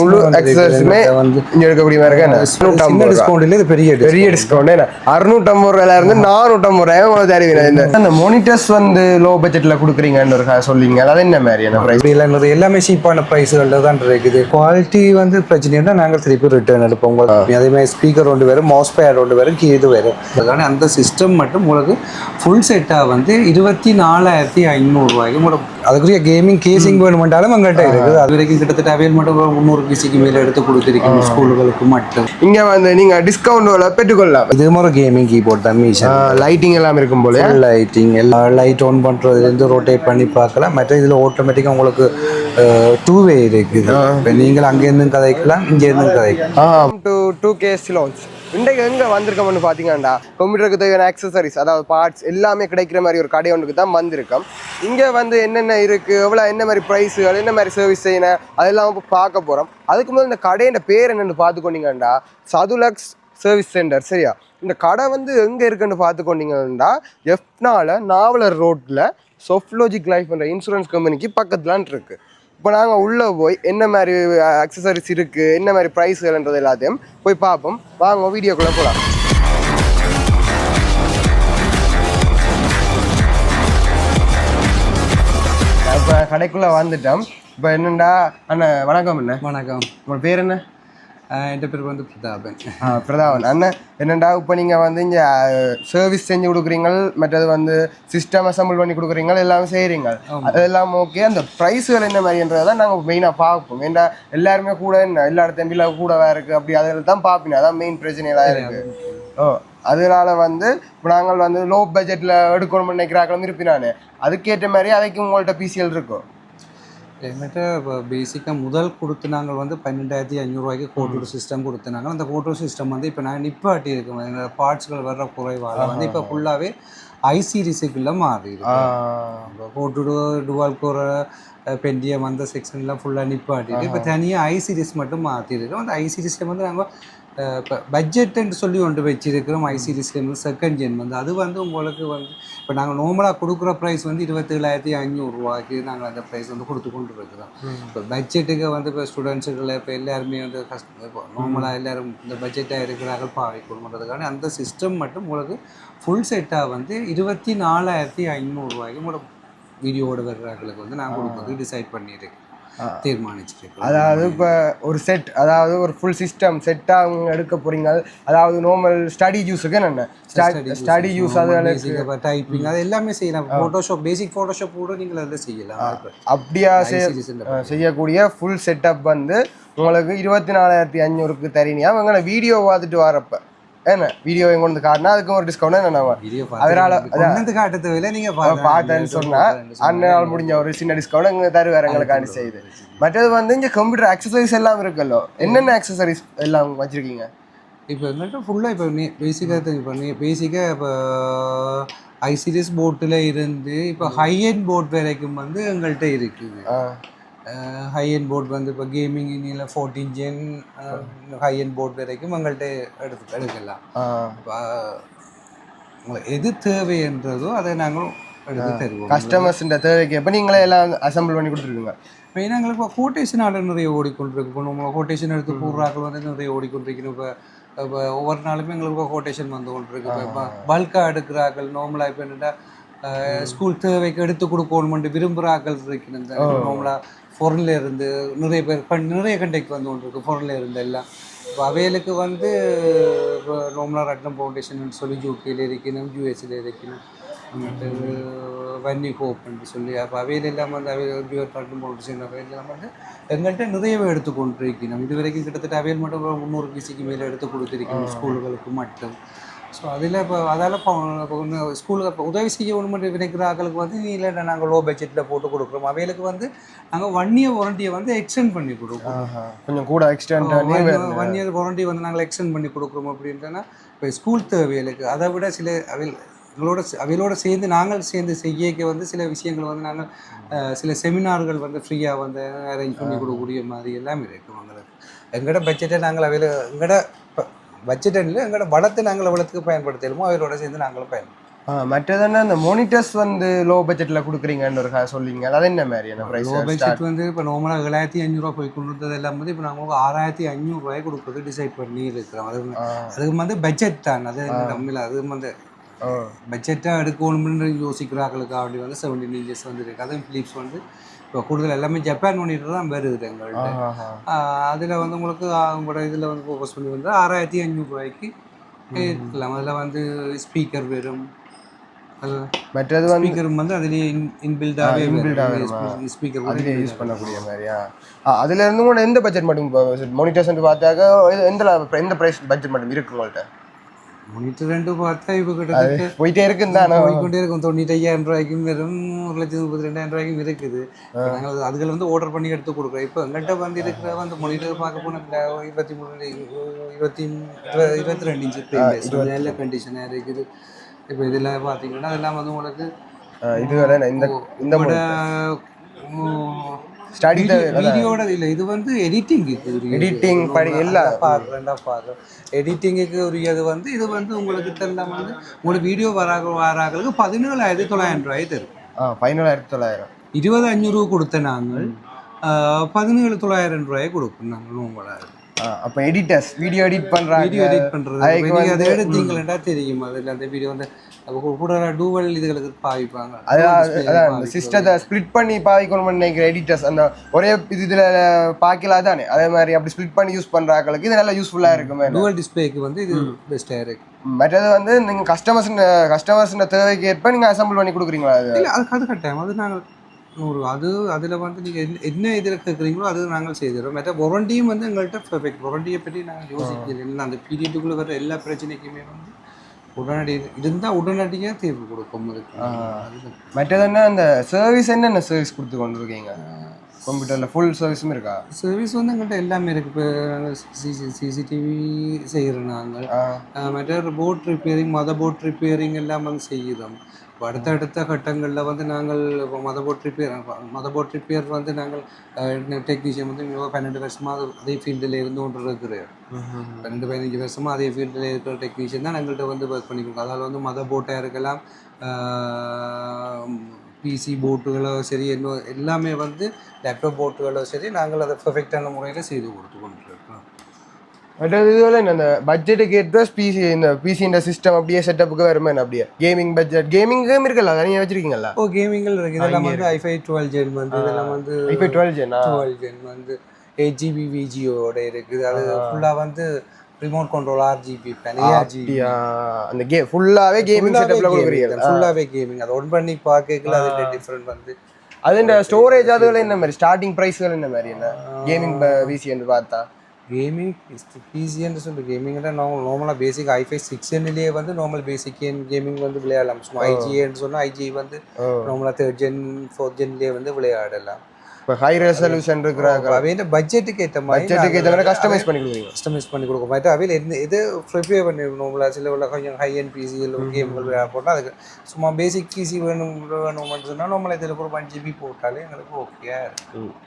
முழு. வந்து இங்க எடுக்கக்கூடிய மாதிரி இருக்கா? என்ன? சின்ன நூற்றம்பது ரூபா. டிஸ்கவுண்ட் இல்லை இது பெரிய பெரிய டிஸ்கவுண்ட் என்ன? அறுநூற்றம்பது ரூபாயில இருந்து நானூற்றம்பது ரூபாய் உங்களுக்கு தருவீங்க. இந்த அந்த மானிட்டர்ஸ் வந்து லோ பட்ஜெட்ல கொடுக்குறீங்கன்னு ஒரு சொல்லிங்க அது என்ன மாதிரியான பிரைஸ் அப்படி இல்லை நிறைய எல்லாமே சீப்பான ப்ரைஸுகளில் தான் இருக்குது. குவாலிட்டி வந்து பிரச்சனைனா நாங்கள் திருப்பி ரிட்டர்ன் எடுப்போம். உங்களுக்கு அதே மாதிரி ஸ்பீக்கர் ஒன்று வரும் மவுஸ் பேட் ஒன்று வரும் வரும். அதனால அந்த சிஸ்டம் மட்டும் உங்களுக்கு ஃபுல் செட்டாக வந்து இருபத்தி நாலாயிரத்தி ஐநூறுரூவாய்க்கு உங்களுக்கு அதுக்குரிய கேமிங் கேசிங் வேணுமென்றாலும் எங்கள்கிட்ட இருக்குது. அது வரைக்கும் கிட்டத்தட்ட ஒரு முந்நூறு பிசிக்கு மேலே எடுத்து கொடுத்துருக்கோம் ஸ்கூல்களுக்கு மட்டும். இங்க வந்து நீங்க டிஸ்கவுண்ட் பெற்றுக்கொள்ளலாம். இது ஒரு கேமிங் கீபோர்ட் தான் மீஷன் லைட்டிங் எல்லாம் இருக்கும் போல லைட்டிங் எல்லா லைட் ஆன் பண்ணுறதுலேருந்து ரொட்டேட் பண்ணி பார்க்கலாம். மற்ற இதில் ஆட்டோமேட்டிக்காக உங்களுக்கு டூ வே இருக்குது. இப்போ நீங்கள் அங்கேருந்து கதைக்கலாம் இங்கேருந்து கதைக்கலாம். டு டூ கே சிலோன்ஸ் இன்றைக்கு எங்கே வந்திருக்கோம்னு பார்த்தீங்கன்னா கம்ப்யூட்டருக்கு தேவையான ஆக்சசரிஸ் அதாவது பார்ட்ஸ் எல்லாமே கிடைக்கிற மாதிரி ஒரு கடை ஒன்றுக்கு தான் வந்திருக்கோம். இங்கே வந்து என்னென்ன இருக்குது எவ்வளோ என்ன மாதிரி ப்ரைஸுகள் என்ன மாதிரி சர்வீஸ் செய்யணும் அதெல்லாம் இப்போ பார்க்க போகிறோம் அதுக்கு முதல்ல இந்த கடையின் பேர் என்னென்னு பார்த்துக்கொண்டீங்கன்னா சதுலக்ஸ் சர்வீஸ் சென்டர் சரியா? இந்த கடை வந்து எங்கே இருக்குன்னு பார்த்துக்கொண்டீங்கன்னா எஃப்னால நாவலர் ரோட்டில் சொஃப்லோஜிக் லைஃப் என்ற இன்சூரன்ஸ் கம்பெனிக்கு பக்கத்துலான் இருக்குது இப்போ நாங்கள் உள்ளே போய் என்ன மாதிரி அக்சசரிஸ் இருக்குது என்ன மாதிரி ப்ரைஸ்கள்ன்றது எல்லாத்தையும் போய் பார்ப்போம். வாங்க வீடியோக்குள்ளே போகலாம் இப்போ கடைக்குள்ளே வந்துட்டோம். இப்போ என்னண்டா? அண்ணன் வணக்கம் என்ன வணக்கம். உங்களோட பேர் என்ன? என் பேர் வந்து பிரதாபன். ஆ பிரதாவன் அண்ணன் என்னண்டா இப்போ நீங்கள் வந்து இங்கே சர்வீஸ் செஞ்சு கொடுக்குறீங்க மற்றது வந்து சிஸ்டம் அசம்பிள் பண்ணி கொடுக்குறீங்க எல்லாமே செய்கிறீங்க அதெல்லாம் ஓகே அந்த ப்ரைஸுகள் என்ன மாதிரின்றதை தான் நாங்கள் மெயினாக பார்ப்போம். ஏன்டா எல்லாருமே கூட என்ன எல்லா இடத்தையும் பில்ல கூடவா இருக்குது அப்படி அதில் தான் பார்ப்பீங்க. அதான் மெயின் பிரச்சனையெல்லாம் இருக்குது ஓ அதனால வந்து இப்போ நாங்கள் வந்து லோ பட்ஜெட்டில் எடுக்கணும்னு நினைக்கிறாங்களும் இருப்பினானே அதுக்கேற்ற மாதிரி அதைக்கு உங்கள்கிட்ட பிசிஎல் இருக்கும் என்கிட்ட இப்போ பேசிக்காக முதல் கொடுத்து நாங்கள் வந்து பன்னெண்டாயிரத்தி ஐநூறுரூவாய்க்கு கோட்டூர் சிஸ்டம் கொடுத்துனாங்க. அந்த கோட்டூர் சிஸ்டம் வந்து இப்போ நான் நிப்பாட்டி இருக்கேன். என்னோட பார்ட்ஸ்கள் வர்ற குறைவால் வந்து இப்போ ஃபுல்லாகவே ஐசிடிசிக்குள்ளே மாறி இருக்கு. போட்டு டுவால் கோர பெண்டியம் அந்த செக்ஷன்லாம் ஃபுல்லாக நிப்பாட்டிட்டு இப்போ தனியாக ஐசிடிஸ் மட்டும் மாற்றிருக்கோம் அந்த ஐசிடிஸில் வந்து நாங்கள் இப்போ பட்ஜெட்டுன்னு சொல்லி ஒன்று வச்சிருக்கிறோம் ஐசிடிஸ்க்கு வந்து செகண்ட் ஜென் வந்து. அது வந்து உங்களுக்கு வந்து இப்போ நாங்கள் நார்மலாக கொடுக்குற ப்ரைஸ் வந்து இருபத்தேழாயிரத்தி ஐநூறுரூவாய்க்கு நாங்கள் அந்த ப்ரைஸ் வந்து கொடுத்து கொண்டு இருக்கிறோம். இப்போ பட்ஜெட்டுக்கு வந்து இப்போ ஸ்டூடெண்ட்ஸுகளை இப்போ எல்லாருமே வந்து கஷ்டம் இப்போ நார்மலாக எல்லாரும் இந்த பட்ஜெட்டாக இருக்கிறார்கள் பாவை கொடுக்கறதுக்கான அந்த சிஸ்டம் மட்டும் உங்களுக்கு ஃபுல் செட்டாக வந்து இருபத்தி நாலாயிரத்தி ஐநூறுரூவாய்க்கு உங்களுக்கு வீடியோவோட வர்றாங்களுக்கு வந்து நான் கொடுக்கறதுக்கு டிசைட் பண்ணியிருக்கேன் தீர்மானிச்சிருக்கேன் அதாவது இப்போ ஒரு செட் அதாவது ஒரு ஃபுல் சிஸ்டம் செட்டாக அவங்க எடுக்க போறீங்க. அதாவது நார்மல் ஸ்டடி யூஸுக்கு என்ன ஸ்டடி யூஸ் அது டைப்பிங் அது எல்லாமே செய்யலாம். ஃபோட்டோஷாப் பேசிக் ஃபோட்டோஷாப் கூட நீங்கள் அதில் செய்யலாம். அப்படியா செய்யக்கூடிய ஃபுல் செட்டப் வந்து உங்களுக்கு இருபத்தி நாலாயிரத்தி அஞ்சூறுக்கு தரீனியா? அவங்கள வீடியோ பார்த்துட்டு வரப்ப. என்ன? வீடியோ எங்க கொண்டு காட்டினா அதுக்கு ஒரு டிஸ்கவுண்ட் என்ன வீடியோ அதனால பார்த்து காட்ட தேவையில்லை நீங்கள் பார்த்தேன்னு சொன்னா அண்ணனால் முடிஞ்ச ஒரு சின்ன டிஸ்கவுண்ட் எங்க தருவார் எங்களுக்காண்டி செய்யுது மற்றது வந்து இங்க கம்ப்யூட்டர் அக்சசரிஸ் எல்லாம் இருக்குல்லோ? என்னென்ன அக்சசரிஸ் எல்லாம் வச்சிருக்கீங்க? இப்போ எங்கள்கிட்ட ஃபுல்லாக இப்போ நீ பேசிக்காக இப்போ நீ பேசிக்காக இப்போ ஐசிடிஎஸ் போட்டில் இருந்து இப்போ ஹை எண்ட் போட் வரைக்கும் வந்து எங்கள்கிட்ட இருக்குது ஹை எண்ட் போர்ட் வந்து இப்போ gaming இனியில் fourteen gen high end board வரைக்கும் எங்கள்கிட்ட எடுத்து எடுக்கலாம். உங்களுக்கு எது தேவைன்றதோ அதை நாங்கள் எடுத்து தருவோம். கஸ்டமர்ஸ் தேவைக்கு எப்போ நீங்களே எல்லாம் அசம்பிள் பண்ணி கொடுத்துருக்கீங்க மெயினாக எங்களுக்கு இப்போ கோட்டேஷன் ஆர்டர் நிறைய ஓடிக்கொண்டிருக்கு. இப்போ நம்ம கோட்டேஷன் எடுத்து போடுறாக்கள் வந்து நிறைய ஓடிக்கொண்டிருக்கணும் இப்போ இப்போ ஒவ்வொரு நாளுமே எங்களுக்கு கோட்டேஷன் வந்து கொண்டிருக்கு. இப்போ பல்காக எடுக்கிறாக்கள் நார்மலாக இப்போ என்னென்னா ஸ்கூல் தேவைக்கு எடுத்து கொடுக்கணுமெண்டு விரும்புகிறாக்கள் இருக்கணும் நார்மலாக ஃபொரின்ல இருந்து நிறைய பேர் கண் நிறைய கண்டெக்ட் வந்து கொண்டிருக்கு ஃபொரின்ல இருந்து எல்லாம். இப்போ அவைகளுக்கு வந்து இப்போ நார்மலாக ரட்னம் ஃபவுண்டேஷன் சொல்லி யூகேல இருக்கணும் யூஎஸ்ல இருக்கணும். மற்ற வன்னி ஹோப்னு சொல்லி அப்போ அவையில் எல்லாம் வந்து அவையில் பியூர் காட்டும் ஃபவுண்டேஷன் அவையில் எல்லாம் வந்து எங்கள்கிட்ட நிறையவே எடுத்து கொண்டிருக்கணும். இது வரைக்கும் கிட்டத்தட்ட அவையில் மட்டும் முந்நூறு பிசிக்கு மேலே எடுத்து கொடுத்துருக்கணும். ஸ்கூல்களுக்கு மட்டும். ஸோ அதில் இப்போ அதால் இப்போ ஸ்கூலுக்கு இப்போ உதவி செய்ய ஒன்று நினைக்கிற ஆட்களுக்கு வந்து இல்லை நாங்கள் லோ பட்ஜெட்டில் போட்டு கொடுக்குறோம். அவைகளுக்கு வந்து நாங்கள் ஒன் இயர் வாரண்டியை வந்து எக்ஸ்டெண்ட் பண்ணி கொடுக்குறோம். கொஞ்சம் கூட எக்ஸ்டெண்ட் ஒன் இயர் வாரண்டி வந்து நாங்கள் எக்ஸ்டெண்ட் பண்ணி கொடுக்குறோம் அப்படின்றனா இப்போ ஸ்கூல் தேவைகளுக்கு அதை விட சில அவையில் எங்களோட அவைகளோட சேர்ந்து நாங்கள் சேர்ந்து செய்யக்க வந்து சில விஷயங்கள் வந்து நாங்கள் சில செமினார்கள் வந்து ஃப்ரீயாக வந்து அரேஞ்ச் பண்ணி கொடுக்கக்கூடிய மாதிரி எல்லாம் இருக்கும் எங்களுக்கு எங்களோட பட்ஜெட்டை நாங்கள் அவையில் எங்களோட பட்ஜெட் இல்லை எங்களோட வளத்தை நாங்கள் எவ்வளோத்துக்கு பயன்படுத்தலுமோ அவரோட சேர்ந்து நாங்களும் பயன் ஆ மற்றது என்ன இந்த மானிட்டர்ஸ் வந்து லோ பட்ஜெட்ல கொடுக்குறீங்கன்னு ஒரு க- சொல்லிங்க அது என்ன மாதிரியான லோ ப்ரைஸ் பட்ஜெட் வந்து இப்போ நார்மலாக ஏழாயிரத்தி அஞ்சூறுவா போய் கொண்டு வந்தது எல்லாம் வந்து இப்போ நாங்கள் ஆறாயிரத்தி அஞ்சூறுரூவாய் கொடுக்குறது டிசைட் பண்ணி இருக்கிறோம். அது அதுக்கு வந்து பட்ஜெட் தான். அது தமிழ் அது வந்து பட்ஜெட்டாக எடுக்கணும்னு யோசிக்கிறார்களுக்கு அப்படி வந்து செவன்டீன் இன்ச்சஸ் வந்து இருக்கு. அதுவும் ஃபிலிப்ஸ் வந்து இப்போ கூடுதல் எல்லாமே ஜப்பான் மானிட்டர் தான் வருது எங்கள்கிட்ட அதில் வந்து உங்களுக்கு ஆ, உங்களோட இதில் வந்து ஃபோக்கஸ் பண்ணி வந்து ஆறாயிரத்தி அஞ்சூறுரூவாய்க்கு இருக்கலாம் அதில் வந்து ஸ்பீக்கர் வரும். மற்றது வந்து ஸ்பீக்கர் வந்து அதுலேயே இன்பில்டாகவே வருமா? ஸ்பீக்கர் கூட அதுலேயே யூஸ் பண்ணக்கூடிய மாதிரியா? அதுல இருந்து கூட எந்த பட்ஜெட் மட்டும் மானிட்டர்ஸ் பார்த்தாக்க இது எந்த எந்த ப்ரைஸ் பட்ஜெட் மட்டும் இருக்கு உங்கள்கிட்ட மானிட்டர் ரெண்டு பார்த்தா இப்போ கிட்டத்தட்ட போயிட்டே இருக்குன்னு தானே போய்க்கொண்டே இருக்கும். தொண்ணூற்றி ஐயாயிரம் ரூபாய்க்கும் வரும் ஒரு லட்சத்தி முப்பத்தி ரெண்டாயிரம் ரூபாய்க்கும் இருக்குது. நாங்கள் அது- அதுகளை வந்து ஆர்டர் பண்ணி எடுத்து கொடுக்குறோம். இப்போ எங்கள்கிட்ட வந்து இருக்கிற வந்து மானிட்டர் பார்க்க போனால் இருபத்தி மூணு இருபத்தி இருபது- இருபத்தி ரெண்டு இன்ச்சு நல்ல கண்டிஷனாக இருக்குது. இப்போ இதில் பார்த்தீங்கன்னா அதெல்லாம் வந்து உங்களுக்கு இது இந்த ஸ்டடி வீடியோட இல்லை. இது வந்து எடிட்டிங்க்கு Editing படி எல்லாம். பார்க்குறேன்டா பார்க்குறேன் எடிட்டிங்குக்கு உரியது வந்து இது வந்து உங்களுக்கு தெரியலாம் வந்து உங்களுக்கு வீடியோ வராக வராங்களுக்கு பதினேழாயிரத்தி தொள்ளாயிரம் ரூபாய் தரும். ஆ பதினேழாயிரத்தி தொள்ளாயிரம். இருபது அஞ்சூறு கொடுத்த நாங்கள். பதினேழு தொள்ளாயிரம் ரூபாய் கொடுப்போம் நாங்கள் உங்களை ஆ, அப்ப எடிட்டர்ஸ் வீடியோ எடிட் பண்றாங்க. வீடியோ எடிட் பண்ணுறது நீங்கள் அதை எடுத்தீங்களா தெரியும் அதில் அந்த வீடியோ வந்து கூட டூவல் இதுகளுக்கு பாவிப்பாங்க. அதான். சிஸ்டத்தை ஸ்ப்ளிட் பண்ணி பாவிக்கணும்னு நினைக்கிற எடிட்டர்ஸ் அந்த ஒரே இது இதுல பார்க்கல தானே. அதே மாதிரி அப்படி ஸ்ப்ளிட் பண்ணி யூஸ் பண்றாங்களுக்கு இது நல்லா யூஸ்ஃபுல்லா இருக்குமே dual டிஸ்பிளேக்கு வந்து இது பெஸ்ட்டாக இருக்கு. மற்றது வந்து நீங்க கஸ்டமர்ஸ் கஸ்டமர்ஸ் தேவைக்கு ஏற்ப நீங்க அசம்பிள் பண்ணி கொடுக்குறீங்களா அது? அது அது கட்டாயம். அது நாங்கள் ஒரு அது அதில் வந்து நீங்கள் என்ன என்ன இதில் கேட்குறீங்களோ அது நாங்கள் செய்திடுறோம் மற்ற வாரண்டியும் வந்து எங்கள்கிட்ட பெர்ஃபெக்ட் வாரண்டியை பற்றி நாங்கள் யோசிக்கல. இல்லை அந்த பீரியடுக்குள்ளே வர எல்லா பிரச்சனைக்குமே வந்து உடனடி இருந்தால் உடனடியாக தீர்வு கொடுக்கும் அதுக்கு. அதுதான். மற்றது என்ன அந்த சர்வீஸ் என்னென்ன சர்வீஸ் கொடுத்து கொண்டு இருக்கீங்க கம்ப்யூட்டர்ல ஃபுல் சர்வீஸும் இருக்கா? சர்வீஸ் வந்து எங்கள்கிட்ட எல்லாமே இருக்குது இப்போ நாங்கள் சிசி சிசிடிவி செய்கிறோம் நாங்கள். மற்ற போட் ரிப்பேரிங் மத போட் ரிப்பேரிங் எல்லாம் வந்து செய்கிறோம் இப்போ அடுத்தடுத்த கட்டங்களில் வந்து நாங்கள் இப்போ motherboard repair motherboard repair வந்து நாங்கள் டெக்னீஷியன் வந்து பன்னெண்டு வருஷமாக அதே ஃபீல்டில் இருந்து கொண்டு இருக்கிறோம் பன்னெண்டு பதினஞ்சு வருஷமாக அதே ஃபீல்டில் இருக்கிற டெக்னீஷியன் தான் எங்கள்கிட்ட வந்து ஒர்க் பண்ணிக்கிறோம் அதால் வந்து மத போட்டாக இருக்கலாம் பிசி போட்டுகளோ சரி இன்னும் எல்லாமே வந்து லேப்டாப் போட்டுகளோ சரி நாங்கள் அதை பெர்ஃபெக்டான முறையில் செய்து கொடுத்து கொண்டிருக்கோம் மற்றது இதுவரை என்ன அந்த பட்ஜெட்டுக்கு ஏற்ற பிசி இந்த பிசி இந்த சிஸ்டம் அப்படியே செட்டப்புக்கு வருமே அப்படியே. கேமிங் பட்ஜெட் கேமிங் கேம் இருக்குல்ல தனியாக வச்சிருக்கீங்கல்ல? ஓ கேமிங்கள் இருக்குது. இதெல்லாம் வந்து ஐஃபை டுவெல் ஜென் வந்து இதெல்லாம் வந்து இப்போ டுவெல் ஜெனா டுவெல் ஜென் வந்து எயிட் ஜிபி விஜியோட இருக்குது. அது ஃபுல்லாக வந்து remote control RGB plan ARGB அந்த கே ஃபுல்லாவே கேமிங் செட்டப்ல கொடுக்குறீங்க ஃபுல்லாகவே கேமிங் அதை ஒன் பண்ணி பார்க்கல அது டிஃப்ரெண்ட் வந்து. அது இந்த ஸ்டோரேஜ் அதுல என்ன மாதிரி? ஸ்டார்டிங் ப்ரைஸ்கள் என்ன மாதிரி என்ன? கேமிங் பிசி என்று பார்த்தா. கேமிங் பிசின்னு சொல்லி கேமிங்கில் நார்மல் நார்மலாக பேசிக் ஐஃபை சிக்ஸ் என்லேயே வந்து நார்மல் பேசிக் கேமிங் வந்து விளையாடலாம். சும்மா ஐஜிஏன்னு சொன்னால் ஐஜி வந்து நார்மலாக தேர்ட் ஜென் ஃபோர்த் ஜென்லேயே வந்து விளையாடலாம். இப்போ ஹை ரெசல்யூஷன் இருக்கிற அவையின் பட்ஜெட்டுக்கு ஏற்ற மாதிரி பட்ஜெட்டுக்கு ஏற்ற மாதிரி கஸ்டமைஸ் பண்ணி கொடுக்குறீங்க. கஸ்டமைஸ் பண்ணி கொடுக்க மாதிரி அவையில் எந்த எது ப்ரிப்பேர் பண்ணிருக்கணும்ல சில உள்ள கொஞ்சம் ஹை அண்ட் பிசி கேம்கள் விளையாட போட்டால் அதுக்கு சும்மா பேசிக் பிசி வேணும் வேணும்னு சொன்னால் நம்மள இதில் ஒரு ஒன் ஜிபி போட்டாலே எங்களுக்கு ஓகே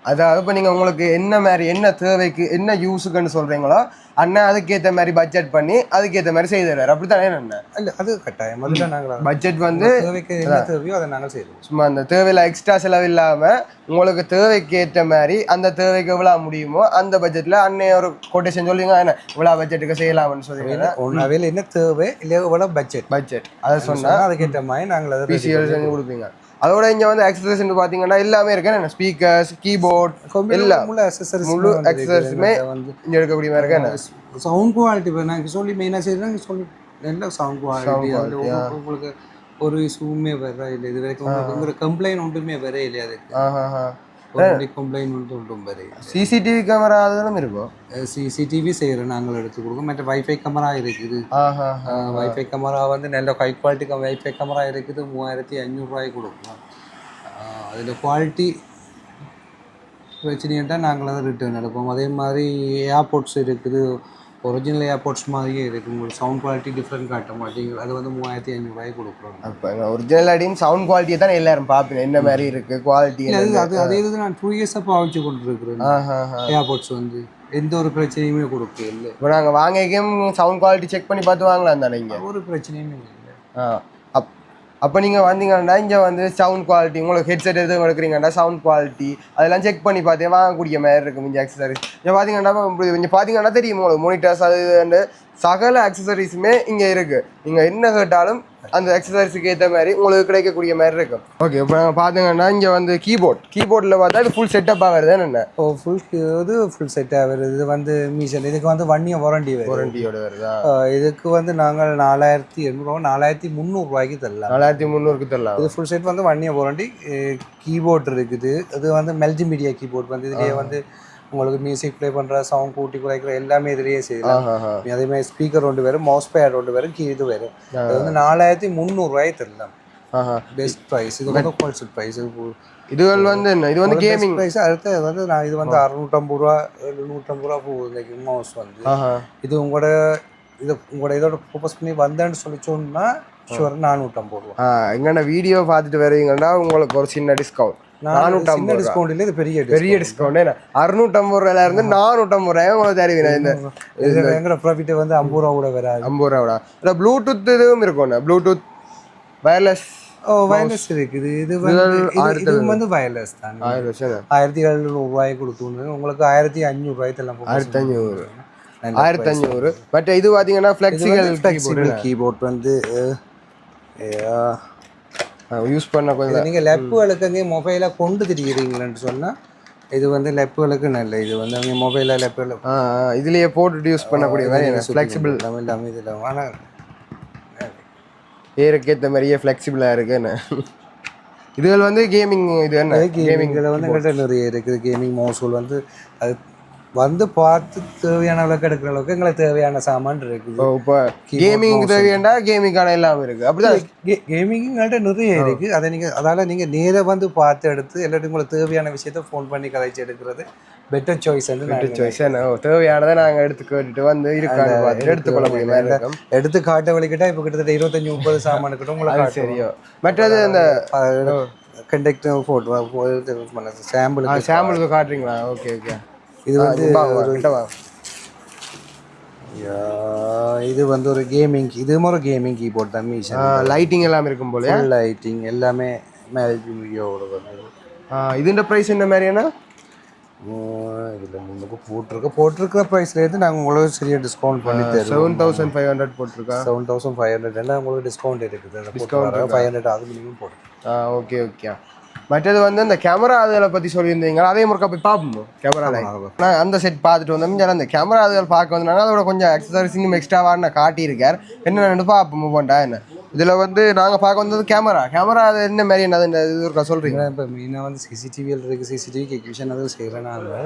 அதாவது இப்போ நீங்கள் உங்களுக்கு என்ன மாதிரி என்ன தேவைக்கு என்ன யூஸுக்குன்னு சொல்கிறீங்களோ அண்ணன் அதுக்கேற்ற மாதிரி பட்ஜெட் பண்ணி அதுக்கேற்ற மாதிரி செய்து தருவார். அப்படி தானே என்ன இல்லை அது கட்டாயம். அதில் நாங்கள் பட்ஜெட் வந்து தேவைக்கு என்ன தேவையோ அதை நாங்கள் செய்வோம். சும்மா அந்த தேவையில்ல எக்ஸ்ட்ரா செலவு இல்லாமல் உங்களுக்கு தேவைக்கு ஏற்ற மாதிரி அந்த தேவைக்கு எவ்வளோ முடியுமோ அந்த பட்ஜெட்டில் அண்ணன் ஒரு கொட்டேஷன் சொல்லுங்க என்ன இவ்வளோ பட்ஜெட்டுக்கு செய்யலாம்னு சொல்லுவீங்க அவையில் என்ன தேவை இல்லை எவ்வளோ பட்ஜெட் பட்ஜெட் அதை சொன்னால் அதுக்கேற்ற மாதிரி நாங்கள் அதை செஞ்சு கொடுப்பீங்க. அதோட இங்கே வந்து accessories பார்த்தீங்கன்னா எல்லாமே இருக்கு. என்ன ஸ்பீக்கர்ஸ் கீபோர்ட் எல்லாம் முழு accessories முழு வந்து இங்கே எடுக்கக்கூடிய மாதிரி இருக்கு. சவுண்ட் குவாலிட்டி நாங்கள் சொல்லி மெயினாக செய்யறோம் சொல்லி நல்ல சவுண்ட் குவாலிட்டி உங்களுக்கு- ஒரு இஷ்யூமே வர இல்லை இது வரைக்கும் உங்களுக்கு கம்ப்ளைண்ட் ஒன்றுமே வர இல்லை அதுக்கு? ஆஹா ஒரு கம்ப்ளைண்ட் வந்து ஒன்றும் வர சிசிடிவி கேமரா அதெல்லாம் இருக்கும்? சிசிடிவி செய்கிறோம் நாங்கள் எடுத்து கொடுக்கோம் மற்ற வைஃபை கேமரா இருக்குது. ஆஹா வைஃபை கேமரா வந்து நல்ல ஹை குவாலிட்டி வைஃபை கேமரா இருக்குது. மூவாயிரத்தி ஐநூறுரூவாய்க்கு கொடுக்கலாம் அதில் குவாலிட்டி பிரச்சனையிட்டா நாங்கள் அதை ரிட்டர்ன் எடுப்போம். அதே மாதிரி ஏர்போர்ட்ஸ் இருக்குது. ஒரிஜினல் ஏர்போர்ட்ஸ் மாதிரியே இருக்குது உங்களுக்கு சவுண்ட் குவாலிட்டி டிஃப்ரெண்ட் காட்ட மாட்டேங்குது. அது வந்து மூவாயிரத்தி ஐநூறுரூவாய்க்கு கொடுக்குறோம் அப்போ ஒரிஜினல் அடின்னு சவுண்ட் குவாலிட்டியை தான் எல்லாரும் பார்ப்பீங்க. என்ன மாதிரி இருக்கு? குவாலிட்டி அது அது அதே இது நான் டூ இயர்ஸாக பாவிச்சு கொண்டு இருக்கிறேன் ஆஹா ஏர்போர்ட்ஸ் வந்து. எந்த ஒரு பிரச்சனையுமே கொடுக்க இல்லை இப்போ நாங்கள் வாங்கிக்கும் சவுண்ட் குவாலிட்டி செக் பண்ணி பார்த்து வாங்கலாம் தானே இங்கே? ஒரு பிரச்சனையுமே இல்லை. ஆ. அப்போ நீங்கள் வந்தீங்கன்னா இங்கே வந்து சவுண்ட் குவாலிட்டி உங்களுக்கு ஹெட்செட் எதுவும் எடுக்கிறீங்கன்னா சவுண்ட் குவாலிட்டி அதெல்லாம் செக் பண்ணி பார்த்தே வாங்கக்கூடிய மாதிரி இருக்கும் இங்கே அக்சசரிஸ் இங்கே பார்த்தீங்கன்னா இங்கே பார்த்தீங்கன்னா தெரியும் உங்களுக்கு மோனிட்டர்ஸ் அது சகல அக்சசரிஸுமே இங்கே இருக்குது நீங்கள் என்ன கேட்டாலும் அந்த அக்சசரிஸுக்கு ஏற்ற மாதிரி உங்களுக்கு கிடைக்கக்கூடிய மாதிரி இருக்கும். ஓகே இப்போ நாங்கள் பார்த்தீங்கன்னா இங்கே வந்து கீபோர்ட் கீபோர்டில் பார்த்தா இது ஃபுல் செட்டப்பாக வருது என்ன? ஓ ஃபுல் இது ஃபுல் செட்டாக வருது. இது வந்து மீஷன் இதுக்கு வந்து ஒன் இயர் வாரண்டி வருது. வாரண்டியோட வருதா? இதுக்கு வந்து நாங்கள் நாலாயிரத்தி எண்ணூறுவா நாலாயிரத்தி முந்நூறுரூவாய்க்கு தரலாம். நாலாயிரத்தி முந்நூறுக்கு தரலாம். இது ஃபுல் செட் வந்து ஒன் இயர் வாரண்டி கீபோர்ட் இருக்குது. இது வந்து மல்டிமீடியா கீபோர்ட் வந்து இதுலேயே வந்து உங்களுக்கு மியூசிக் ப்ளே பண்ணுற சவுண்ட் கூட்டி குறைக்கிற எல்லாமே இதுலேயே செய்யலாம். அதே மாதிரி ஸ்பீக்கர் ஒன்று வரும் மவுஸ் பேட் ஒன்று வரும் கீ இது வரும் இது வந்து நாலாயிரத்தி முந்நூறுரூவாய்க்கு தரலாம். பெஸ்ட் ப்ரைஸ் இது வந்து ஹோல்சேல் ப்ரைஸ் இதுகள் வந்து என்ன? இது வந்து கேமிங் ப்ரைஸ் அடுத்து வந்து நான் இது வந்து அறுநூற்றம்பது ரூபா எழுநூற்றம்பது ரூபா போகுது மவுஸ் வந்து. இது உங்களோட இது உங்களோட இதோட ஃபோக்கஸ் பண்ணி வந்தேன்னு சொல்லி சொன்னா ஷுவர் நானூற்றம்பது ரூபா. எங்கன்னா வீடியோ பார்த்துட்டு வருவீங்கன்னா உங்களுக்கு ஒரு சின்ன டிஸ்கவுண்ட் நானூற்றம்பது ரூபா. டிஸ்கவுண்ட் இல்லை இது பெரிய பெரிய டிஸ்கவுண்ட் அறுநூற்றம்பது ரூபாயில இருந்து நானூற்றம்பது ரூபாய் உங்களுக்கு தருவீங்க இந்த இது எங்கட ப்ராஃபிட் வந்து ஐம்பது ரூபா கூட வராது. ஐம்பது இல்லை ப்ளூடூத் இதுவும் இருக்கும்ண்ணே ப்ளூடூத் வயர்லெஸ் ஓ வயர்லெஸ் இருக்குது. இது வந்து இது- வந்து வயர்லெஸ் தான். ஆயிரத்தி எழுநூறுவாய்க்கு கொடுத்து உங்களுக்கு ஆயிரத்தி அஞ்சூறுவாய்க்கு எல்லாம் ஆயிரத்தி அஞ்சூறு ஆயிரத்தி அஞ்சூறு பட் இது பார்த்தீங்கன்னா ஃப்ளெக்சிபிள் கீபோர்ட் வந்து யூஸ் பண்ண கொஞ்சம் நீங்கள் லெப்புகளுக்கு அங்கே மொபைலை கொண்டு திரிகிறீங்களேன்னு சொன்னால் இது வந்து லெப்புகளுக்கு நல்ல இது வந்து அங்கே மொபைலில் லெப்பில் ஆ ஆ, இதுலயே போட்டுட்டு யூஸ் பண்ணக்கூடிய மாதிரி ஃப்ளெக்சிபிள் எல்லாமே இதில் ஆனால் ஏருக்கு ஏற்ற மாதிரியே ஃப்ளெக்சிபிளாக இருக்குன்னு இதுகள் வந்து கேமிங் இது என்ன? கேமிங் இதில் வந்து நிறைய இருக்குது. கேமிங் மோசூல் வந்து அது வந்து பார்த்து தேவையான அளவுக்கு எடுக்கிற அளவுக்கு எங்களுக்கு தேவையான சாமான் இருக்குது இப்போ கேமிங் தேவையாண்டா கேமிங்கான எல்லாம் இருக்கு அப்படிதான் கேமிங் நிறைய இருக்கு அதை நீங்கள் அதால் நீங்கள் நேராக வந்து பார்த்து எடுத்து இல்லாட்டி உங்களுக்கு தேவையான விஷயத்த ஃபோன் பண்ணி கதைச்சு எடுக்கிறது பெட்டர் சாய்ஸ் வந்து சாய்ஸ் தேவையானதை நாங்கள் எடுத்து கேட்டுட்டு வந்து எடுத்துக்கொள்ளக்கூடிய மாதிரி இருக்கும் எடுத்து காட்ட வலிக்கிட்டா இப்போ கிட்டத்தட்ட இருபத்தஞ்சு முப்பது சாமான் கிட்ட உங்களுக்கு சரியோ மற்றது அந்த கண்டக்டர் ஃபோட்டோ சாம்பிள் சாம்பிளுக்கு காட்டுறீங்களா ஓகே ஓகே இது வந்து இது வந்து ஒரு கேமிங் இது ஒரு கேமிங் கீபோர்ட் தான் மீஷன் லைட்டிங் எல்லாம் இருக்கும் போல லைட்டிங் எல்லாமே மேரேஜ் வீடியோவோட இதுன்ற ப்ரைஸ் என்ன மாதிரியான இதில் முன்னுக்கு போட்டிருக்க போட்டிருக்கிற ப்ரைஸ்லேருந்து நாங்கள் உங்களுக்கு சரியாக டிஸ்கவுண்ட் பண்ணி தருவோம். செவன் தௌசண்ட் ஃபைவ் ஹண்ட்ரட் போட்டிருக்கா? செவன் தௌசண்ட் ஃபைவ் ஹண்ட்ரட் உங்களுக்கு டிஸ்கவுண்ட் இருக்குது. டிஸ்கவுண்ட் ஃபைவ் ஹண்ட்ரட் அது மினிமம் போட்டு ஆ ஓகே ஓகே மற்றது வந்து அந்த கேமரா அதில் பற்றி சொல்லியிருந்தீங்க அதே முறைக்கா போய் பார்ப்போம்? கேமரா நான் அந்த செட் பார்த்துட்டு வந்தோம் அந்த கேமரா அதில் பார்க்க வந்தாங்க அதோட கொஞ்சம் எக்ஸசரிஸ் இன்னும் எக்ஸ்ட்ராவாக நான் காட்டியிருக்கார். என்னென்னு பார்ப்போம் போண்டா என்ன. இதில் வந்து நாங்கள் பார்க்க வந்தது கேமரா. கேமரா அது என்ன மாதிரி என்னது இது இருக்கா சொல்கிறீங்க இப்போ மெயினாக வந்து சிசிடிவியில் இருக்குது சிசிடிவி எக்யூஷன் அது செய்கிறனால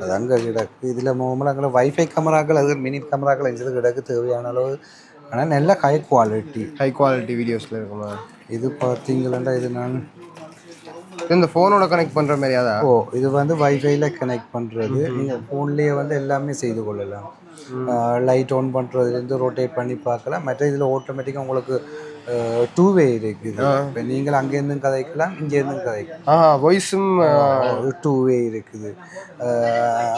அது அங்கே கிடக்கு. இதில் அங்கே வைஃபை கேமராக்கள் அது மினி கேமராக்கள் எஞ்சது கிடக்கு. தேவையான அளவு. ஆனால் நல்ல ஹை குவாலிட்டி ஹை குவாலிட்டி வீடியோஸில் இருக்குமா? இது பார்த்தீங்களா இது நான் இந்த ஃபோனோட கனெக்ட் பண்ணுற மாதிரி அதான் ஓ இது வந்து வைஃபைல கனெக்ட் பண்ணுறது நீங்கள் ஃபோன்லேயே வந்து எல்லாமே செய்து கொள்ளலாம். லைட் ஆன் பண்ணுறதுலேருந்து ரொட்டேட் பண்ணி பார்க்கலாம். மற்ற இதில் ஆட்டோமேட்டிக்காக உங்களுக்கு டூ வே இருக்குது. இப்போ நீங்கள் அங்கேருந்தும் கதைக்கலாம் இங்கேருந்தும் கதைக்கலாம். வாய்ஸும் டூ வே இருக்குது.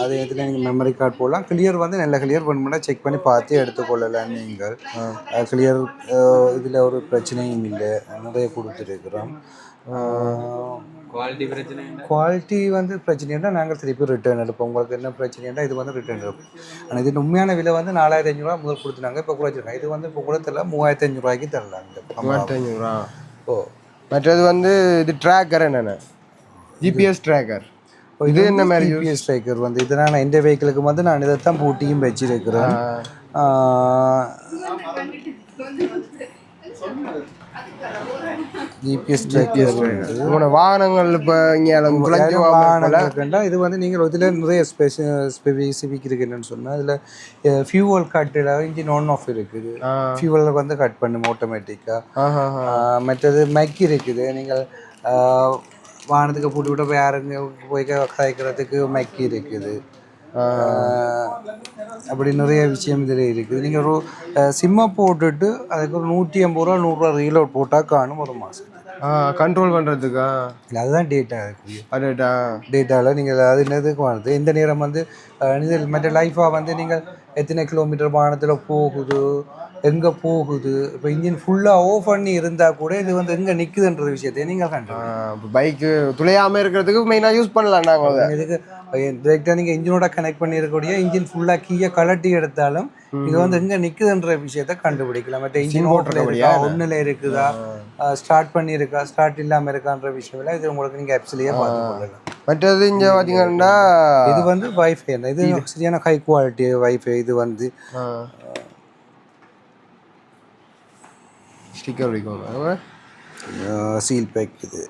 அதே இடத்துல நீங்கள் மெமரி கார்டு போடலாம். கிளியர் வந்து நல்ல கிளியர் பண்ண செக் பண்ணி பார்த்து எடுத்துக்கொள்ளலாம் நீங்கள். கிளியர் இதில் ஒரு பிரச்சனையும் இல்லை. நிறைய கொடுத்துருக்குறோம். குவாலிட்டி பிரச்சனை குவாலிட்டி வந்து பிரச்சனைனா நாங்கள் திருப்பி ரிட்டர்ன் எடுப்போம். உங்களுக்கு என்ன பிரச்சனைனா இது வந்து ரிட்டர்ன் எடுப்போம். ஆனால் இது உண்மையான விலை வந்து நாலாயிரத்தி அஞ்சூறுவா முதல் கொடுத்துனாங்க இப்போ குறைச்சிருக்காங்க இது வந்து இப்போ கூட தெரியல மூவாயிரத்தி அஞ்சூறுவாய்க்கு தரலாங்க மூவாயிரத்தஞ்சூறுவா ஓ. மற்றது வந்து இது ட்ராக்கர் என்னென்ன? ஜிபிஎஸ் ட்ராக்கர் இது என்ன மாதிரி யூபிஎஸ் ஸ்ட்ரைக்கர் வந்து இது நான் எந்த வெஹிக்கிளுக்கு வந்து நான் இதை தான் பூட்டியும் வச்சிருக்கிறேன். ஜிபிஎஸ் உங்களோட வாகனங்கள் இப்போ இங்கே குழந்தை வாகனங்களுக்குண்டா இது வந்து நீங்கள் இதில் நிறைய ஸ்பெசிஃபிக் இருக்கு என்னன்னு சொன்னால் இதில் ஃபியூவல் கட்டில் இன்ஜின் ஆன் ஆஃப் இருக்குது. ஃபியூவல் வந்து கட் பண்ணும் ஆட்டோமேட்டிக்காக மற்றது மைக் இருக்குது. நீங்கள் வாகனத்துக்கு போட்டு விட்டு போய் யாருங்க போய் கதைக்கிறதுக்கு மைக் இருக்குது. அப்படி நிறைய விஷயம் இதில் இருக்குது. நீங்கள் ஒரு சிம்மை போட்டுட்டு அதுக்கு ஒரு நூற்றி ஐம்பது ரூபா நூறுரூவா ரீலோட் போட்டால் காணும் ஒரு மாதம் கண்ட்ரோல் பண்ணுறதுக்கா இல்லை அதுதான் டேட்டா இருக்குது அடேட்டா டேட்டாவில் நீங்கள் அது என்னதுக்கு வருது எந்த நேரம் வந்து இது மற்ற லைஃபாக வந்து நீங்கள் எத்தனை கிலோமீட்டர் வாகனத்தில் போகுது எங்கே போகுது இப்போ இன்ஜின் ஃபுல்லாக ஓஃப் பண்ணி இருந்தால் கூட இது வந்து எங்கே நிற்குதுன்ற விஷயத்தை நீங்கள் கண்டு பைக்கு துளையாம இருக்கிறதுக்கு மெயினாக யூஸ் பண்ணலாம் நாங்கள் இதுக்கு டிரெக்டாக நீங்கள் இன்ஜினோட கனெக்ட் பண்ணியிருக்கக்கூடிய இன்ஜின் ஃபுல்லாக கீயை கலட்டி எடுத்தாலும் இது வந்து எங்கே நிற்குதுன்ற விஷயத்த கண்டுபிடிக்கலாம். மற்ற இன்ஜின் ஓட்டில் இருக்கா ஒன்றில் இருக்குதா ஸ்டார்ட் பண்ணியிருக்கா ஸ்டார்ட் இல்லாமல் இருக்கான்ற விஷயம் இது உங்களுக்கு நீங்கள் ஆப்ஸ்லேயே பார்த்து கொள்ளலாம் மற்றது இங்கே பார்த்தீங்கன்னா இது வந்து வைஃபை இது சரியான ஹை குவாலிட்டி வைஃபை இது வந்து. ஸ்டிக்கர் சீல் பேக் இது.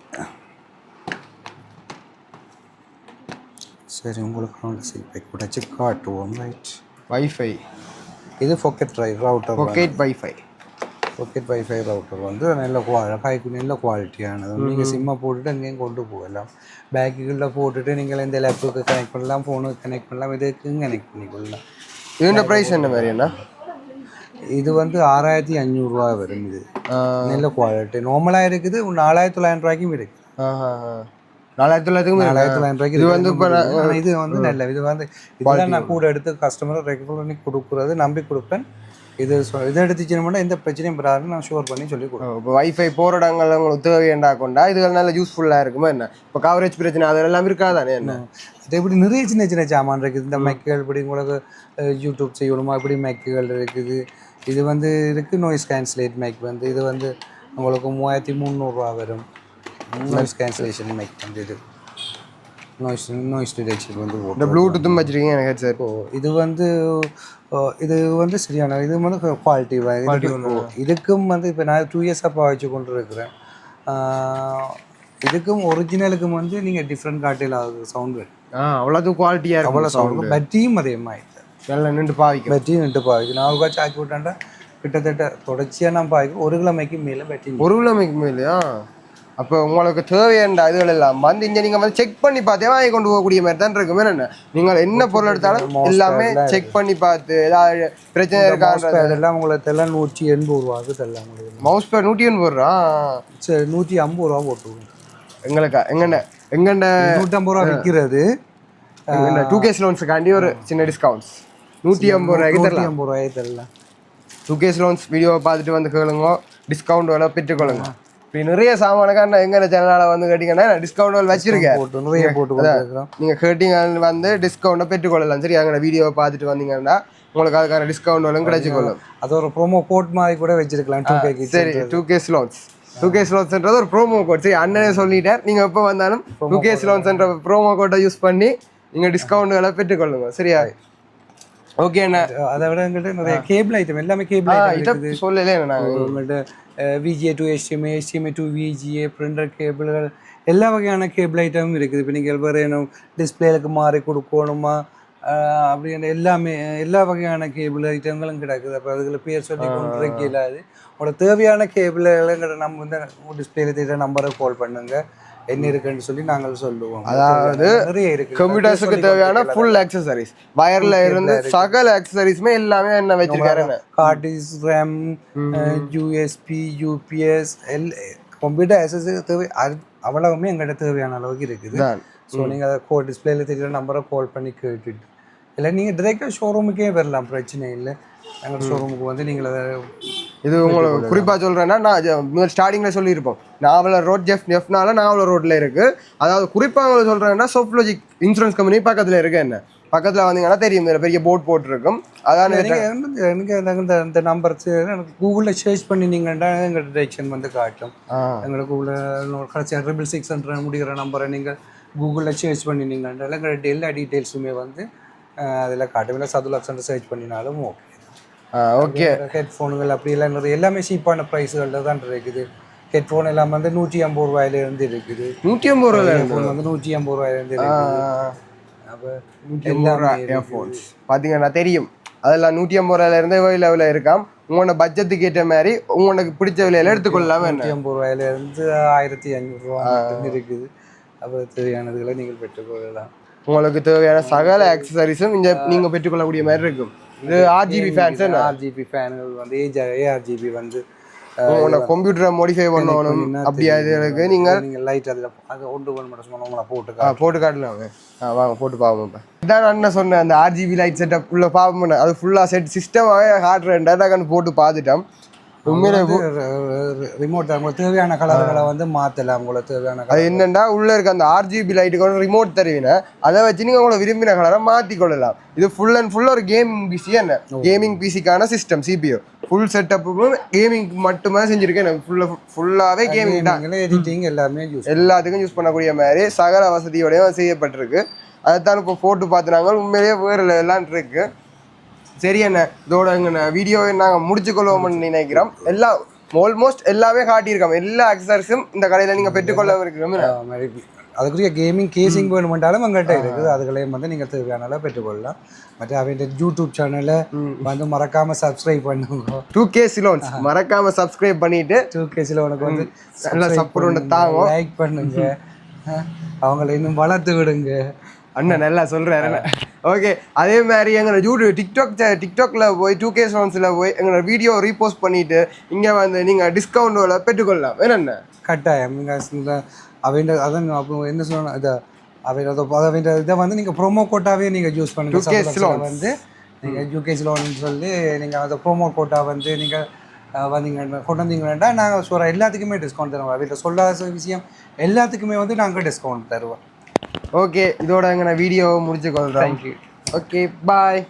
சரி உங்களுக்கு சீல் பேக் உடைச்சு காட்டுவோம். ரைட் வைஃபை இது pocket drive router pocket wifi pocket wifi router வந்து நல்ல குவாலி ஹைக்கு நல்ல குவாலிட்டியானது நீங்கள் சிம்மை போட்டுட்டு அங்கேயும் கொண்டு போகலாம். பேக்குகளில் போட்டுட்டு நீங்கள் இந்த லேப்டாப்புக்கு கனெக்ட் பண்ணலாம் ஃபோனுக்கு கனெக்ட் பண்ணலாம் இதுக்கும் கனெக்ட் பண்ணிக்கொள்ளலாம் இதோட ப்ரைஸ் என்ன மாதிரி என்ன இது வந்து ஆறாயிரத்தி அஞ்சூறுரூவா வரும் இது. நல்ல குவாலிட்டி நார்மலாக இருக்குது நாலாயிரத்தி தொள்ளாயிரம் ரூபாய்க்கும் இருக்குது நாலாயிரத்தி தொள்ளாயிரத்துக்கும் நாலாயிரத்தி தொள்ளாயிரம் ரூபாய்க்கு இது வந்து இப்போ இது வந்து நல்ல இது வந்து இதெல்லாம் நான் கூட எடுத்து கஸ்டமரை ரெகுலர் பண்ணி கொடுக்குறது நம்பி கொடுப்பேன். இது இதை எடுத்துச்சுன்னா எந்த பிரச்சனையும் வராதுன்னு நான் ஷோர் பண்ணி சொல்லி கொடுப்பேன். இப்போ வைஃபை போகிற இடங்கள்ல உங்களுக்கு தேவையண்டா கொண்டா இதுகள் நல்ல யூஸ்ஃபுல்லாக இருக்குமா என்ன? இப்போ கவரேஜ் பிரச்சனை அதெல்லாம் இருக்காதானே என்ன? இது இப்படி நிறைய சின்ன சின்ன சாமான் இருக்குது. இந்த மைக்குகள் இப்படி உங்களுக்கு யூடியூப் செய்யணுமா? இப்படி மைக்குகள் இருக்குது. இது வந்து இருக்குது நாய்ஸ் கேன்சலேட் மைக் வந்து. இது வந்து உங்களுக்கு மூவாயிரத்தி முந்நூறுரூவா வரும். நாய்ஸ் கேன்சலேஷன் மைக் வந்து இது நாய்ஸ் நாய்ஸ் டிடெக்ஷன் வந்து இந்த போட்டு ப்ளூடூத்தும் வச்சிருக்கீங்க எனக்கு சார் இப்போ இது வந்து இது வந்து சரியான இது வந்து குவாலிட்டி இதுக்கும் வந்து இப்போ நான் டூ இயர்ஸாக பாவிச்சு கொண்டு இருக்கிறேன் இதுக்கும் ஒரிஜினலுக்கும் வந்து நீங்கள் டிஃப்ரெண்ட் காட்டில் ஆகுது சவுண்ட் ஆ அவ்வளோது குவாலிட்டியாக இருக்கும் அவ்வளோ சவுண்ட் பேட்டரியும் அதே மாதிரி நல்லா நின்று பாவிக்கும் பேட்டரியும் நின்று பாவிக்கும் நான் ஒரு சாக்கி விட்டாண்டா கிட்டத்தட்ட தொடர்ச்சியாக நான் பாவிக்கும் ஒரு கிழமைக்கு மேலே பேட்டரி ஒரு கிலோமீட்டருக்கு மேலேயா அப்போ உங்களுக்கு தேவையான இதுகள் எல்லாம் வந்து இங்கே நீங்கள் வந்து செக் பண்ணி பார்த்தே வாங்கி கொண்டு போகக்கூடிய மாதிரி தான் இருக்குமே. என்ன? நீங்கள் என்ன பொருள் எடுத்தாலும் எல்லாமே செக் பண்ணி பார்த்து ஏதாவது பிரச்சனை இருக்கான்ற அதெல்லாம் உங்களுக்கு தெல்லாம் நூற்றி எண்பது ரூபாவுக்கு தெல்லாம் மவுஸ் பேர் நூற்றி எண்பது ரூபா? சரி நூற்றி ஐம்பது ரூபா போட்டுருவோம் எங்களுக்கா? எங்கண்ட? எங்கண்ட? நூற்றம்பது ரூபா விற்கிறது. டூ கேஸ் லோன்ஸுக்காண்டி ஒரு சின்ன டிஸ்கவுண்ட்ஸ் நூற்றி ஐம்பது ரூபாய்க்கு தரலாம். ஐம்பது ரூபாயே தரலாம். டூ கேஸ் லோன்ஸ் வீடியோவை பார்த்துட்டு வந்து கேளுங்க. டிஸ்கவுண்ட் வேலை பெற்றுக்கொள்ளுங்க. இப்படி நிறைய சாமானுக்கான எங்க சேனலால் வந்து கேட்டிங்கன்னா டிஸ்கவுண்ட் வச்சிருக்கேன். போட்டு நிறைய போட்டு நீங்கள் கேட்டிங்க வந்து டிஸ்கவுண்ட்டை பெற்றுக்கொள்ளலாம். சரி அங்கே வீடியோவை பார்த்துட்டு வந்தீங்கன்னா உங்களுக்கு அதுக்கான டிஸ்கவுண்ட் எல்லாம் கிடைச்சிக்கொள்ளும். அது ஒரு ப்ரோமோ கோட் மாதிரி கூட வச்சிருக்கலாம் டூ கேக்கு சரி two K Ceylons two K லோன்ஸ்ன்றது ஒரு ப்ரோமோ கோட் சரி அண்ணனே சொல்லிட்டார். நீங்கள் எப்போ வந்தாலும் டூ கேஸ் லோன்ஸ்ன்ற ப்ரோமோ கோட்டை யூஸ் பண்ணி நீங்கள் டிஸ்கவுண்ட்களை பெற்றுக்கொள்ளுங்க. சரியா? ஓகே அதை விட எங்கள்கிட்ட நிறைய கேபிள் ஐட்டம் எல்லாமே கேபிள் ஐட்டம் சொல்லலே உங்கள்கிட்ட VGA to HDMI HDMI to VGA printer கேபிள்கள் எல்லா வகையான கேபிள் ஐட்டமும் இருக்குது. இப்போ நீங்கள் வேணும் டிஸ்பிளேலுக்கு மாறி கொடுக்கணுமா? அப்படின்ற எல்லாமே எல்லா வகையான கேபிள் ஐட்டங்களும் கிடக்குது. அப்போ அதுக்குள்ள பேர் சொல்லி கொண்டு இல்லாது உங்களோட தேவையான கேபிள்களை நம்ம வந்து டிஸ்பிளேல தெரியுற நம்பரை கால் பண்ணுங்க. என்ன இருக்குன்னு சொல்லி நாங்கள் சொல்லுவோம். அதாவது கம்ப்யூட்டர்ஸுக்கு தேவையான ஃபுல் ஆக்சசரிஸ் வயர்ல இருந்து சகல ஆக்சசரிஸுமே எல்லாமே என்ன வச்சிருக்காரு hard disk RAM USB UPS L computer access தேவை அவ்வளவுமே எங்கள்கிட்ட தேவையான அளவுக்கு இருக்குது. ஸோ நீங்கள் அதை கோ டிஸ்பிளேல தெரியுற நம்பரை கால் பண்ணி கேட்டுட்டு. இல்லை நீங்கள் டிரெக்டாக ஷோரூமுக்கே வரலாம். பிரச்சனை இல்லை. எங்கள் ஷோரூமுக்கு வந்து நீங்கள் அதை இது உங்களுக்கு குறிப்பா சொல்றேன்னா நான் ஸ்டார்டிங்ல சொல்லியிருப்போம். நாவலர் ரோட் ஜெஃப் ஜெஃப்னால நாவலர் ரோட்ல இருக்கு. அதாவது குறிப்பா உங்களுக்கு சொல்றேன்னா சோப்லோஜிக் இன்சூரன்ஸ் கம்பெனி பக்கத்துல இருக்கு என்ன? பக்கத்துல வந்தீங்கன்னா தெரியும் இதுல பெரிய போர்ட் போட்டிருக்கும். அதான் நீங்கள் இந்த இந்த நம்பர் எனக்கு கூகுளில் சர்ச் பண்ணினீங்கன்னா எங்கள் டிரெக்ஷன் வந்து காட்டும். எங்களுக்கு உள்ள கடைசி ட்ரிபிள் சிக்ஸ் ஹண்ட்ரட் முடிகிற நம்பரை நீங்கள் கூகுளில் சர்ச் பண்ணினீங்கன்னா எங்களோட எல்லா டீட்டெயில்ஸுமே வந்து அதில் காட்டும். இல்லை சதுலக்ஷன் சர்ச் பண்ணினாலும் ஓகே ஓகே ஹெட்ஃபோனுகள் அப்படி எல்லாம் நிறைய எல்லாமே சீப்பான ப்ரைஸுகளில் தான் இருக்குது. ஹெட்ஃபோன் எல்லாம் வந்து நூற்றி ஐம்பது ரூபாயிலேருந்து இருக்குது. நூற்றி ஐம்பது ரூபாய் ஹெட்ஃபோன் வந்து நூற்றி ஐம்பது ரூபாயிலேருந்து அப்போ நூற்றி ஐம்பது ரூபா இயர்ஃபோன்ஸ் பார்த்தீங்கன்னா தெரியும். அதெல்லாம் நூற்றி ஐம்பது ரூபாயில இருந்து எவ்வளோ லெவலில் இருக்காம். உங்களோட பட்ஜெட்டுக்கு ஏற்ற மாதிரி உங்களுக்கு பிடிச்ச விலையில எடுத்துக்கொள்ளலாமே என்ன? நூற்றி ஐம்பது ரூபாயிலேருந்து ஆயிரத்தி ஐநூறுரூவா இருக்குது. அப்போ தேவையானதுகளை நீங்கள் பெற்றுக்கொள்ளலாம். உங்களுக்கு தேவையான சகல ஆக்சசரிஸும் இங்க நீங்க பெற்றுக்கொள்ளக்கூடிய மாதிரி இருக்கும். இது ஆர்ஜிபி ஃபேன்ஸ் ஆர்ஜிபி ஃபேன்கள் வந்து ஏஆர்ஜிபி வந்து உங்களோட கம்ப்யூட்டரை மாடிஃபை பண்ணணும். அப்படியா இதுகளுக்கு நீங்கள் நீங்கள் லைட் அதில் அது ஒன்று ஒன்று மட்டும் சொன்ன உங்களை போட்டு ஆ போட்டு காட்டலாம் ஆ வாங்க போட்டு பார்ப்போம் இப்போ. இதான் அண்ணன் சொன்னேன் அந்த ஆர்ஜிபி லைட் செட்டப் உள்ள பார்ப்போம் அது ஃபுல்லாக செட் சிஸ்டமாகவே ஹார்ட்வேர் டேட்டாக்கான போட்டு பார்த்துட்டோம். உண்மையிலே ரிமோட் உங்களுக்கு தேவையான கலர்களை வந்து மாற்றலாம் உங்களுக்கு தேவையான அது என்னன்னா உள்ள இருக்க அந்த ஆர்ஜிபி லைட்டுக்கு ஒரு ரிமோட் தருவீங்க அதை வச்சு நீங்க உங்களை விரும்பின கலரை மாத்தி கொள்ளலாம் இது ஃபுல் அண்ட் ஃபுல் ஒரு கேமிங் பிசி என்ன? கேமிங் பிசிக்கான சிஸ்டம் சிபியூ ஃபுல் செட்டப்பும் கேமிங் மட்டுமே செஞ்சிருக்கேன். ஃபுல்லா ஃபுல்லாவே கேமிங் தான். எடிட்டிங் எல்லாமே யூஸ் எல்லாத்துக்கும் யூஸ் பண்ணக்கூடிய மாதிரி சகல வசதியோடயும் செய்யப்பட்டிருக்கு. அதைத்தான் இப்போ போட்டு பார்த்துனாங்க உண்மையிலேயே வேறு எல்லாம் இருக்கு. சரி என்ன? இதோட எங்க வீடியோவை நாங்கள் முடிச்சுக்கொள்வோம்னு நினைக்கிறோம். எல்லாம் ஆல்மோஸ்ட் எல்லாமே காட்டியிருக்கோம் எல்லா அக்சசரிஸும் இந்த கடையில் நீங்கள் பெற்றுக்கொள்ள இருக்கிறோம். அதுக்குரிய கேமிங் கேசிங் வேணுமென்றாலும் எங்கள்கிட்ட இருக்குது. அதுகளையும் வந்து நீங்கள் தேவையான பெற்றுக்கொள்ளலாம். மற்ற அவங்க யூடியூப் சேனலை வந்து மறக்காம சப்ஸ்கிரைப் பண்ணுங்க. டூ கே சிலோன்ஸ் மறக்காம சப்ஸ்கிரைப் பண்ணிட்டு டூ கேஸில் உனக்கு வந்து நல்லா ஒண்ணு தாங்கும். லைக் பண்ணுங்க. அவங்கள இன்னும் வளர்த்து விடுங்க. அண்ணன் நல்லா சொல்றாரு. ஓகே அதே மாதிரி எங்களோட யூடியூப் டிக்டாக் டிக்டாக்ல போய் டூ கே சிலோன்ஸில் போய் எங்களோட வீடியோ ரீபோஸ்ட் பண்ணிட்டு இங்கே வந்து நீங்கள் டிஸ்கவுண்ட் பெற்றுக்கொள்ளலாம். வேணுண்ணே கட்டாயம். நீங்கள் அவங்க அதான் அப்போ என்ன சொல்லணும் இதை அவங்க அவங்க இதை வந்து நீங்கள் ப்ரோமோ கோட்டாவே நீங்கள் யூஸ் பண்ணுங்க. 2K சபலக்ஷல loans. வந்து நீங்கள் யூகேஸ் லோன்னு சொல்லி நீங்கள் அந்த ப்ரோமோ கோட்டா வந்து நீங்கள் வந்தீங்க. கொண்டு வந்தீங்கன்னா நாங்கள் சொல்கிற எல்லாத்துக்குமே டிஸ்கவுண்ட் தருவோம். வீட்டில் சொல்லாத விஷயம் எல்லாத்துக்குமே வந்து நாங்கள் டிஸ்கவுண்ட் தருவோம். ஓகே இதோட எங்க நான் வீடியோ முடிச்சு தேங்க்யூ ஓகே பாய்